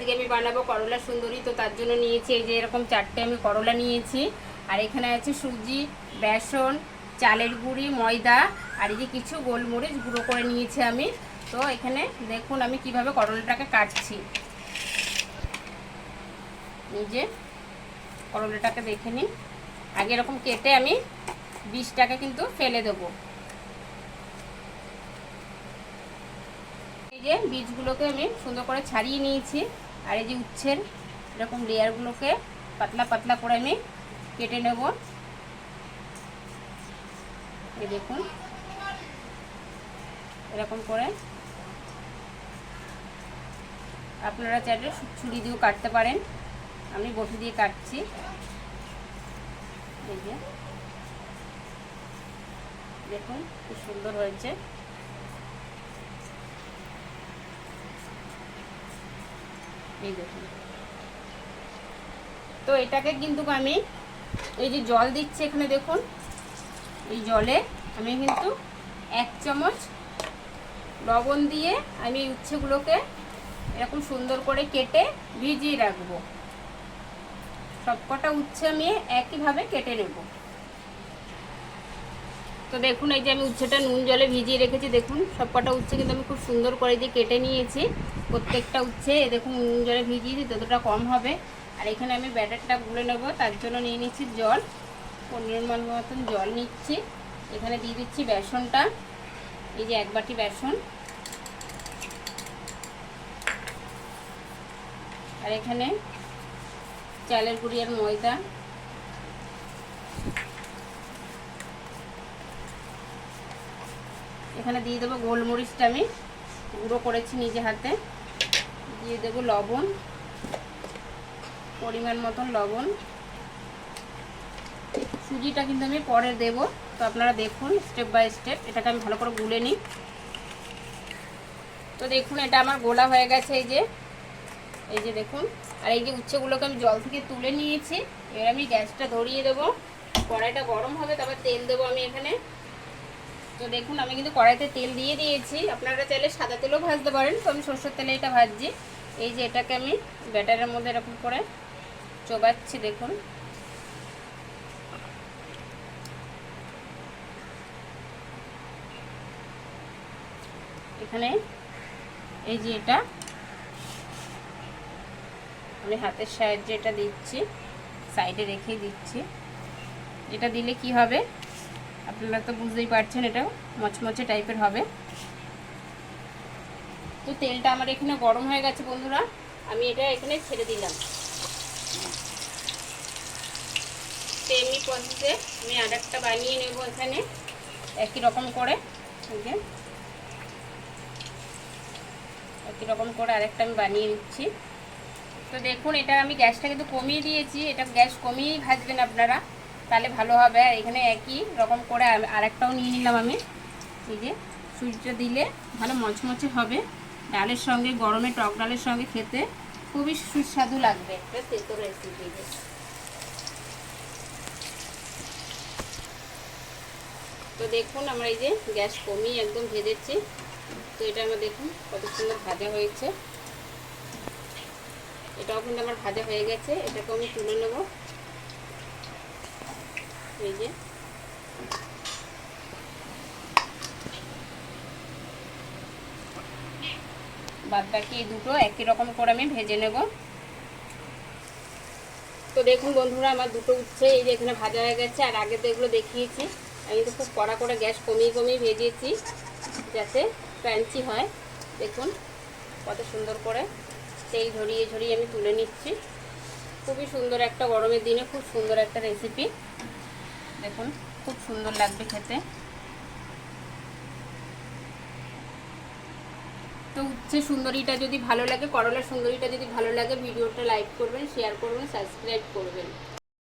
আজকে আমি বানাবো করলা সুন্দরী, তো তার জন্য নিয়েছি এই যে এরকম চারটে আমি করলা নিয়েছি। আর এখানে আছে সুজি, বেসন, চালের গুঁড়ি, ময়দা, আর এই যে কিছু গোলমরিচ গুঁড়ো করে নিয়েছি আমি। তো এখানে দেখুন আমি কীভাবে করলাটাকে কাটছি। যে করলাটাকে দেখে নিন। আগে এরকম কেটে আমি বীজটাকে কিন্তু ফেলে দেবো। এই যে বীজগুলোকে আমি সুন্দর করে ছাড়িয়ে নিয়েছি। আর এই যে উচ্ছের এরকম লেয়ারগুলোকে পাতলা পাতলা করে আমি কেটে নেব। এই দেখুন, এরকম করে। আপনারা চাইলে ছুরি দিয়েও কাটতে পারেন। আমি বটি দিয়ে কাটছি। দেখুন, খুব সুন্দর হয়েছে। এই দেখুন। তো এটাকে কিন্তু আমি এই যে জল দিচ্ছি এখানে দেখুন, এই জলে আমি কিন্তু এক চামচ লবণ দিয়ে আমি এই উচ্ছেগুলোকে এরকম সুন্দর করে কেটে ভিজিয়ে রাখব। সবকটা উচ্ছে আমি একইভাবে কেটে নেব। তো দেখুন, এই যে আমি উচ্ছেটা নুন জলে ভিজিয়ে রেখেছি, দেখুন, সবকটা উচ্ছে কিন্তু আমি খুব সুন্দর করে দিয়ে কেটে নিয়েছি। প্রত্যেকটা উচ্ছে দেখুন, নুন জলে ভিজিয়েছি ততটা কম হবে। আর এখানে আমি ব্যাটারটা গুলে নেব, তার জন্য নিয়ে নিচ্ছি জল। পরিমাণ মতন জল নিচ্ছি। এখানে দিয়ে দিচ্ছি বেসনটা, এই যে এক বাটি বেসন। আর এখানে চালের গুঁড়ি আর ময়দা। এখানে দিয়ে দেবো গোলমরিচটা আমি গুঁড়ো করেছি নিজে হাতে। দিয়ে দেবো লবণ, পরিমাণ মতন লবণ। সুজিটা কিন্তু আমি পরে দেব, তো আপনারা দেখুন স্টেপ বাই স্টেপ এটাকে আমি ভালো করে গুলে নিই। তো দেখুন, এটা আমার গোলা হয়ে গেছে এই যে এই যে দেখুন। আর এই যে উচ্ছেগুলোকে আমি জল থেকে তুলে নিয়েছি, এবার আমি গ্যাসটা ধরিয়ে দেবো। কড়াইটা গরম হবে, তারপর তেল দেবো আমি এখানে। তো দেখুন, আমি কিন্তু কড়াইতে তেল দিয়ে দিয়েছি। আপনারা চাইলে সাদা তেলও ভাজতে পারেন, তো আমি সরষের তেলে এটা ভাজছি। এই যে এটাকে আমি ব্যাটারের মধ্যে এরকম করে চোবাচ্ছি, দেখুন। এখানে এই যে এটা, আমি হাতের সাহায্যে এটা দিচ্ছি, সাইডে রেখেই দিচ্ছি। এটা দিলে কি হবে? আপনারা তো বুঝতেই পারছেন এটা মচমচে টাইপের হবে। তো তেলটা আমার এখানে গরম হয়ে গেছে বন্ধুরা, আমি এটা এখানে ছেড়ে দিলাম। তেমনি পদ্ধতিতে আমি আর একটা বানিয়ে নেব এখানে, একই রকম করে একই রকম করে আরেকটা আমি বানিয়ে নিচ্ছি। তো দেখুন, এটা আমি গ্যাসটা কিন্তু কমিয়ে দিয়েছি, এটা গ্যাস কমিয়েই ভাজবেন আপনারা। তাহলে ভালো হবে আর এখানে একই রকম করে আরেকটাও নিয়ে নিলাম আমি। এই যে সুজিটা দিলে ভালো মচমচে হবে। ডালের সঙ্গে, গরমে টক ডালের সঙ্গে খেতে খুবই সুস্বাদু লাগবে। তেতো রেসিপি তো দেখুন, আমরা এই যে গ্যাস কমিয়ে একদম ভেজেছি। তো এটা আমরা দেখুন কত সুন্দর ভাজা হয়েছে। এটাও কিন্তু আমার ভাজা হয়ে গেছে এটাকে আমি তুলে নেব। এই যে। বাদ বাকি দুটো, একই রকম করে আমি ভেজে নেব। তো দেখুন বন্ধুরা, আমার দুটো উচ্ছে এই যে এখানে ভাজা হয়ে গেছে, আর আগে তো এগুলো দেখিয়েছি। আমি তো খুব কড়া করে গ্যাস কমিয়ে কমিয়ে ভেজেছি, যাতে ক্রাঞ্চি হয়। দেখুন কত সুন্দর করে তেল ঝরিয়ে ঝরিয়ে আমি তুলে নিচ্ছি। খুবই সুন্দর একটা গরমের দিনে, খুব সুন্দর একটা রেসিপি দেখুন, খুব সুন্দর লাগবে খেতে। তো উচ্ছে সুন্দরীটা যদি ভালো লাগে, করলার সুন্দরীটা যদি ভালো লাগে, ভিডিওটা লাইক করবেন শেয়ার করবেন সাবস্ক্রাইব করবেন।